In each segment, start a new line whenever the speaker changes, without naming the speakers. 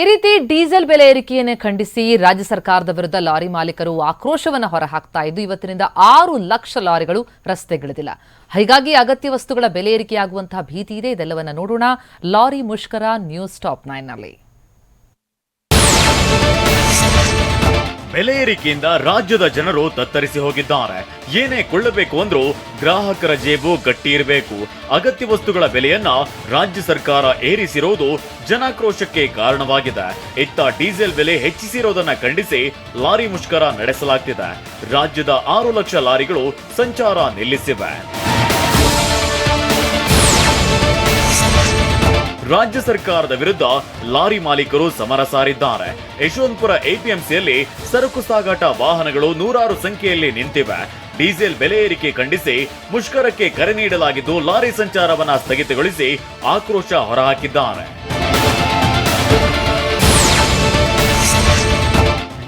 ಈ ರೀತಿ ಡೀಸೆಲ್ ಬೆಲೆ ಏರಿಕೆಯನ್ನು ಖಂಡಿಸಿ ರಾಜ್ಯ ಸರ್ಕಾರದ ವಿರುದ್ಧ ಲಾರಿ ಮಾಲೀಕರು ಆಕ್ರೋಶವನ್ನು ಹೊರಹಾಕ್ತಾ ಇದ್ದು, ಇವತ್ತಿನಿಂದ ಆರು ಲಕ್ಷ ಲಾರಿಗಳು ರಸ್ತೆಗಿಳಿದಿಲ್ಲ. ಹೀಗಾಗಿ ಅಗತ್ಯ ವಸ್ತುಗಳ ಬೆಲೆ ಏರಿಕೆಯಾಗುವಂತಹ ಭೀತಿ ಇದೆ. ಇದೆಲ್ಲವನ್ನ ನೋಡೋಣ. ಲಾರಿ ಮುಷ್ಕರ ನ್ಯೂಸ್ ಟಾಪ್ ನೈನ್ನಲ್ಲಿ
ಬೆಲೆ ಏರಿಕೆಯಿಂದ ರಾಜ್ಯದ ಜನರು ತತ್ತರಿಸಿ ಹೋಗಿದ್ದಾರೆ. ಏನೇ ಕೊಳ್ಳಬೇಕು ಅಂದ್ರೂ ಗ್ರಾಹಕರ ಜೇಬು ಗಟ್ಟಿ ಇರಬೇಕು ಅಗತ್ಯ ವಸ್ತುಗಳ ಬೆಲೆಯನ್ನ ರಾಜ್ಯ ಸರ್ಕಾರ ಏರಿಸಿರೋದು ಜನಾಕ್ರೋಶಕ್ಕೆ ಕಾರಣವಾಗಿದೆ. ಇತ್ತ ಡೀಸೆಲ್ ಬೆಲೆ ಹೆಚ್ಚಿಸಿರೋದನ್ನ ಖಂಡಿಸಿ ಲಾರಿ ಮುಷ್ಕರ ನಡೆಸಲಾಗ್ತಿದೆ. ರಾಜ್ಯದ ಆರು ಲಕ್ಷ ಲಾರಿಗಳು ಸಂಚಾರ ನಿಲ್ಲಿಸಿವೆ. ರಾಜ್ಯ ಸರ್ಕಾರದ ವಿರುದ್ಧ ಲಾರಿ ಮಾಲೀಕರು ಸಮರ ಸಾರಿದ್ದಾರೆ. ಯಶವಂತಪುರ ಎಪಿಎಂಸಿಯಲ್ಲಿ ಸರಕು ಸಾಗಾಟ ವಾಹನಗಳು ನೂರಾರು ಸಂಖ್ಯೆಯಲ್ಲಿ ನಿಂತಿವೆ. ಡೀಸೆಲ್ ಬೆಲೆ ಏರಿಕೆ ಖಂಡಿಸಿ ಮುಷ್ಕರಕ್ಕೆ ಕರೆ ನೀಡಲಾಗಿದ್ದು ಲಾರಿ ಸಂಚಾರವನ್ನ ಸ್ಥಗಿತಗೊಳಿಸಿ ಆಕ್ರೋಶ ಹೊರಹಾಕಿದ್ದಾರೆ.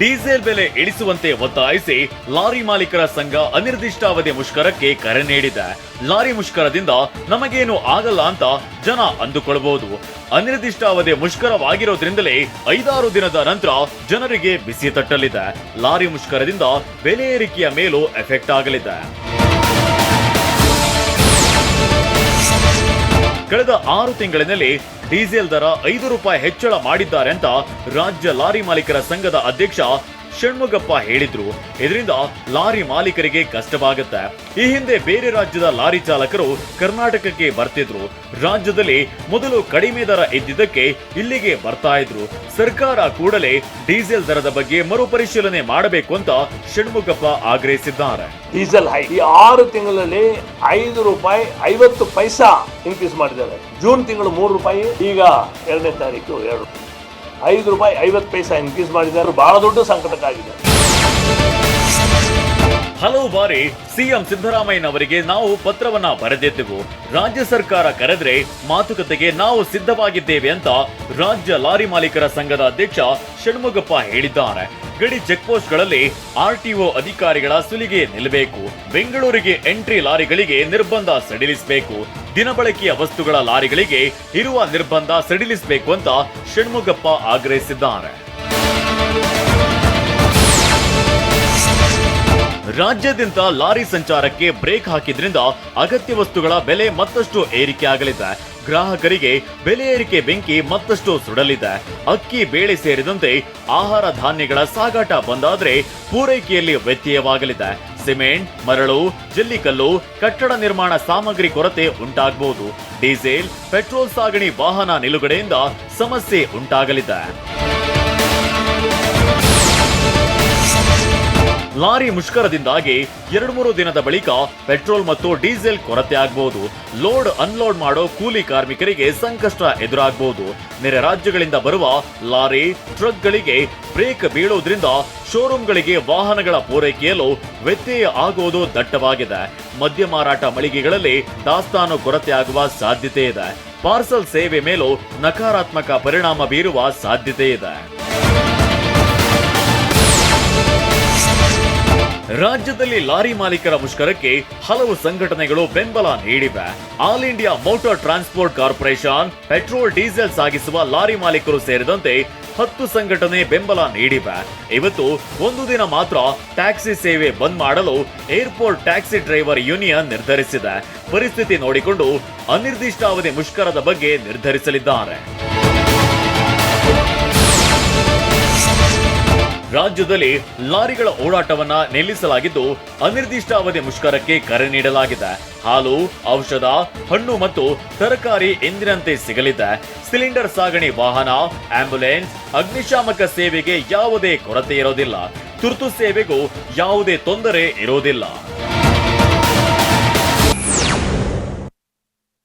ಡೀಸೆಲ್ ಬೆಲೆ ಇಳಿಸುವಂತೆ ಒತ್ತಾಯಿಸಿ ಲಾರಿ ಮಾಲೀಕರ ಸಂಘ ಅನಿರ್ದಿಷ್ಟಾವಧಿ ಮುಷ್ಕರಕ್ಕೆ ಕರೆ ನೀಡಿದೆ. ಲಾರಿ ಮುಷ್ಕರದಿಂದ ನಮಗೇನು ಆಗಲ್ಲ ಅಂತ ಜನ ಅಂದುಕೊಳ್ಬಹುದು. ಅನಿರ್ದಿಷ್ಟಾವಧಿ ಮುಷ್ಕರವಾಗಿರೋದ್ರಿಂದಲೇ ಐದಾರು ದಿನದ ನಂತರ ಜನರಿಗೆ ಬಿಸಿ ತಟ್ಟಲಿದೆ. ಲಾರಿ ಮುಷ್ಕರದಿಂದ ಬೆಲೆ ಏರಿಕೆಯ ಮೇಲೂ ಎಫೆಕ್ಟ್ ಆಗಲಿದೆ. ಕಳೆದ ಆರು ತಿಂಗಳಿನಲ್ಲಿ ಡೀಸೆಲ್ ದರ ಐದು ರೂಪಾಯಿ ಹೆಚ್ಚಳ ಮಾಡಿದ್ದಾರೆ ಅಂತ ರಾಜ್ಯ ಲಾರಿ ಮಾಲೀಕರ ಸಂಘದ ಅಧ್ಯಕ್ಷ ಷಣ್ಮುಗಪ್ಪ ಹೇಳಿದ್ರು, ಇದರಿಂದ ಲಾರಿ ಮಾಲೀಕರಿಗೆ ಕಷ್ಟವಾಗುತ್ತೆ. ಈ ಹಿಂದೆ ಬೇರೆ ರಾಜ್ಯದ ಲಾರಿ ಚಾಲಕರು ಕರ್ನಾಟಕಕ್ಕೆ ಬರ್ತಿದ್ರು. ರಾಜ್ಯದಲ್ಲಿ ಮೊದಲು ಕಡಿಮೆ ದರ ಇದ್ದಿದ್ದಕ್ಕೆ ಇಲ್ಲಿಗೆ ಬರ್ತಾ ಇದ್ರು. ಸರ್ಕಾರ ಕೂಡಲೇ ಡೀಸೆಲ್ ದರದ ಬಗ್ಗೆ ಮರುಪರಿಶೀಲನೆ ಮಾಡಬೇಕು ಅಂತ ಷಣ್ಮುಗಪ್ಪ ಆಗ್ರಹಿಸಿದ್ದಾರೆ.
ಡೀಸೆಲ್ ಹೈ. ಈ ಆರು ತಿಂಗಳಲ್ಲಿ ಐದು ರೂಪಾಯಿ ಐವತ್ತು ಪೈಸಾ ಇನ್ಕ್ರೀಸ್ ಮಾಡಿದ್ದಾರೆ. ಜೂನ್ ತಿಂಗಳು ಮೂರು ರೂಪಾಯಿ, ಈಗ ಎರಡನೇ ತಾರೀಕು ಎರಡು ಐದು ರೂಪಾಯಿ ಐವತ್ತು ಪೈಸಾ ಇನ್ಕ್ರೀಸ್ ಮಾಡಿದ್ದಾರೆ ಬಹಳ ದೊಡ್ಡ ಸಂಕಟಕ್ಕಾಗಿದೆ.
ಹಲವು ಬಾರಿ ಸಿಎಂ ಸಿದ್ದರಾಮಯ್ಯನವರಿಗೆ ನಾವು ಪತ್ರವನ್ನ ಬರೆದಿದ್ದೆವು. ರಾಜ್ಯ ಸರ್ಕಾರ ಕರೆದ್ರೆ ಮಾತುಕತೆಗೆ ನಾವು ಸಿದ್ಧವಾಗಿದ್ದೇವೆ ಅಂತ ರಾಜ್ಯ ಲಾರಿ ಮಾಲೀಕರ ಸಂಘದ ಅಧ್ಯಕ್ಷ ಷಣ್ಮುಗಪ್ಪ ಹೇಳಿದ್ದಾರೆ. ಗಡಿ ಚೆಕ್ ಪೋಸ್ಟ್ಗಳಲ್ಲಿ ಆರ್ಟಿಒ ಅಧಿಕಾರಿಗಳ ಸುಲಿಗೆ ನಿಲ್ಲಬೇಕು. ಬೆಂಗಳೂರಿಗೆ ಎಂಟ್ರಿ ಲಾರಿಗಳಿಗೆ ನಿರ್ಬಂಧ ಸಡಿಲಿಸಬೇಕು. ದಿನಬಳಕೆಯ ವಸ್ತುಗಳ ಲಾರಿಗಳಿಗೆ ಇರುವ ನಿರ್ಬಂಧ ಸಡಿಲಿಸಬೇಕು ಅಂತ ಷಣ್ಮುಗಪ್ಪ ಆಗ್ರಹಿಸಿದ್ದಾರೆ. ರಾಜ್ಯದಿಂದ ಲಾರಿ ಸಂಚಾರಕ್ಕೆ ಬ್ರೇಕ್ ಹಾಕಿದ್ರಿಂದ ಅಗತ್ಯ ವಸ್ತುಗಳ ಬೆಲೆ ಮತ್ತಷ್ಟು ಏರಿಕೆ ಆಗಲಿದೆ. ಗ್ರಾಹಕರಿಗೆ ಬೆಲೆ ಏರಿಕೆ ಬೆಂಕಿ ಮತ್ತಷ್ಟು ಸುಡಲಿದೆ. ಅಕ್ಕಿ, ಬೇಳೆ ಸೇರಿದಂತೆ ಆಹಾರ ಧಾನ್ಯಗಳ ಸಾಗಾಟ ಬಂದಾದ್ರೆ ಪೂರೈಕೆಯಲ್ಲಿ ವ್ಯತ್ಯಯವಾಗಲಿದೆ. ಸಿಮೆಂಟ್, ಮರಳು, ಜಲ್ಲಿಕಲ್ಲು, ಕಟ್ಟಡ ನಿರ್ಮಾಣ ಸಾಮಗ್ರಿ ಕೊರತೆ ಉಂಟಾಗಬಹುದು ಡೀಸೆಲ್, ಪೆಟ್ರೋಲ್ ಸಾಗಣೆ ವಾಹನ ನಿಲುಗಡೆಯಿಂದ ಸಮಸ್ಯೆ ಉಂಟಾಗಲಿದೆ. ಲಾರಿ ಮುಷ್ಕರದಿಂದಾಗಿ ಎರಡು ಮೂರು ದಿನದ ಬಳಿಕ ಪೆಟ್ರೋಲ್ ಮತ್ತು ಡೀಸೆಲ್ ಕೊರತೆ ಆಗಬಹುದು ಲೋಡ್ ಅನ್ಲೋಡ್ ಮಾಡೋ ಕೂಲಿ ಕಾರ್ಮಿಕರಿಗೆ ಸಂಕಷ್ಟ ಎದುರಾಗಬಹುದು ನೆರೆ ರಾಜ್ಯಗಳಿಂದ ಬರುವ ಲಾರಿ, ಟ್ರಕ್ಗಳಿಗೆ ಬ್ರೇಕ್ ಬೀಳೋದ್ರಿಂದ ಶೋರೂಮ್ಗಳಿಗೆ ವಾಹನಗಳ ಪೂರೈಕೆಯಲ್ಲೂ ವ್ಯತ್ಯಯ ಆಗುವುದು ದಟ್ಟವಾಗಿದೆ. ಮದ್ಯ ಮಾರಾಟ ಮಳಿಗೆಗಳಲ್ಲಿ ದಾಸ್ತಾನು ಕೊರತೆ ಆಗುವ ಸಾಧ್ಯತೆ ಇದೆ. ಪಾರ್ಸಲ್ ಸೇವೆ ಮೇಲೂ ನಕಾರಾತ್ಮಕ ಪರಿಣಾಮ ಬೀರುವ ಸಾಧ್ಯತೆ ಇದೆ. ರಾಜ್ಯದಲ್ಲಿ ಲಾರಿ ಮಾಲೀಕರ ಮುಷ್ಕರಕ್ಕೆ ಹಲವು ಸಂಘಟನೆಗಳು ಬೆಂಬಲ ನೀಡಿವೆ. All India motor transport corporation petrol, diesel ಸಾಗಿಸುವ ಲಾರಿ ಮಾಲೀಕರು ಸೇರಿದಂತೆ ಹತ್ತು ಸಂಘಟನೆ ಬೆಂಬಲ ನೀಡಿವೆ. ಇವತ್ತು ಒಂದು ದಿನ ಮಾತ್ರ ಟ್ಯಾಕ್ಸಿ ಸೇವೆ ಬಂದ್ ಮಾಡಲು ಏರ್ಪೋರ್ಟ್ ಟ್ಯಾಕ್ಸಿ ಡ್ರೈವರ್ ಯೂನಿಯನ್ ನಿರ್ಧರಿಸಿದೆ. ಪರಿಸ್ಥಿತಿ ನೋಡಿಕೊಂಡು ಅನಿರ್ದಿಷ್ಟಾವಧಿ ಮುಷ್ಕರದ ಬಗ್ಗೆ ನಿರ್ಧರಿಸಲಿದ್ದಾರೆ. ರಾಜ್ಯದಲ್ಲಿ ಲಾರಿಗಳ ಓಡಾಟವನ್ನ ನಿಲ್ಲಿಸಲಾಗಿದ್ದು ಅನಿರ್ದಿಷ್ಟ ಅವಧಿ ಮುಷ್ಕರಕ್ಕೆ ಕರೆ ನೀಡಲಾಗಿದೆ. ಹಾಲು, ಔಷಧ, ಹಣ್ಣು ಮತ್ತು ತರಕಾರಿ ಎಂದಿನಂತೆ ಸಿಗಲಿದೆ. ಸಿಲಿಂಡರ್ ಸಾಗಣೆ ವಾಹನ ಆಂಬ್ಯುಲೆನ್ಸ್ ಅಗ್ನಿಶಾಮಕ ಸೇವೆಗೆ ಯಾವುದೇ ಕೊರತೆ ಇರೋದಿಲ್ಲ. ತುರ್ತು ಸೇವೆಗೂ ಯಾವುದೇ ತೊಂದರೆ ಇರೋದಿಲ್ಲ.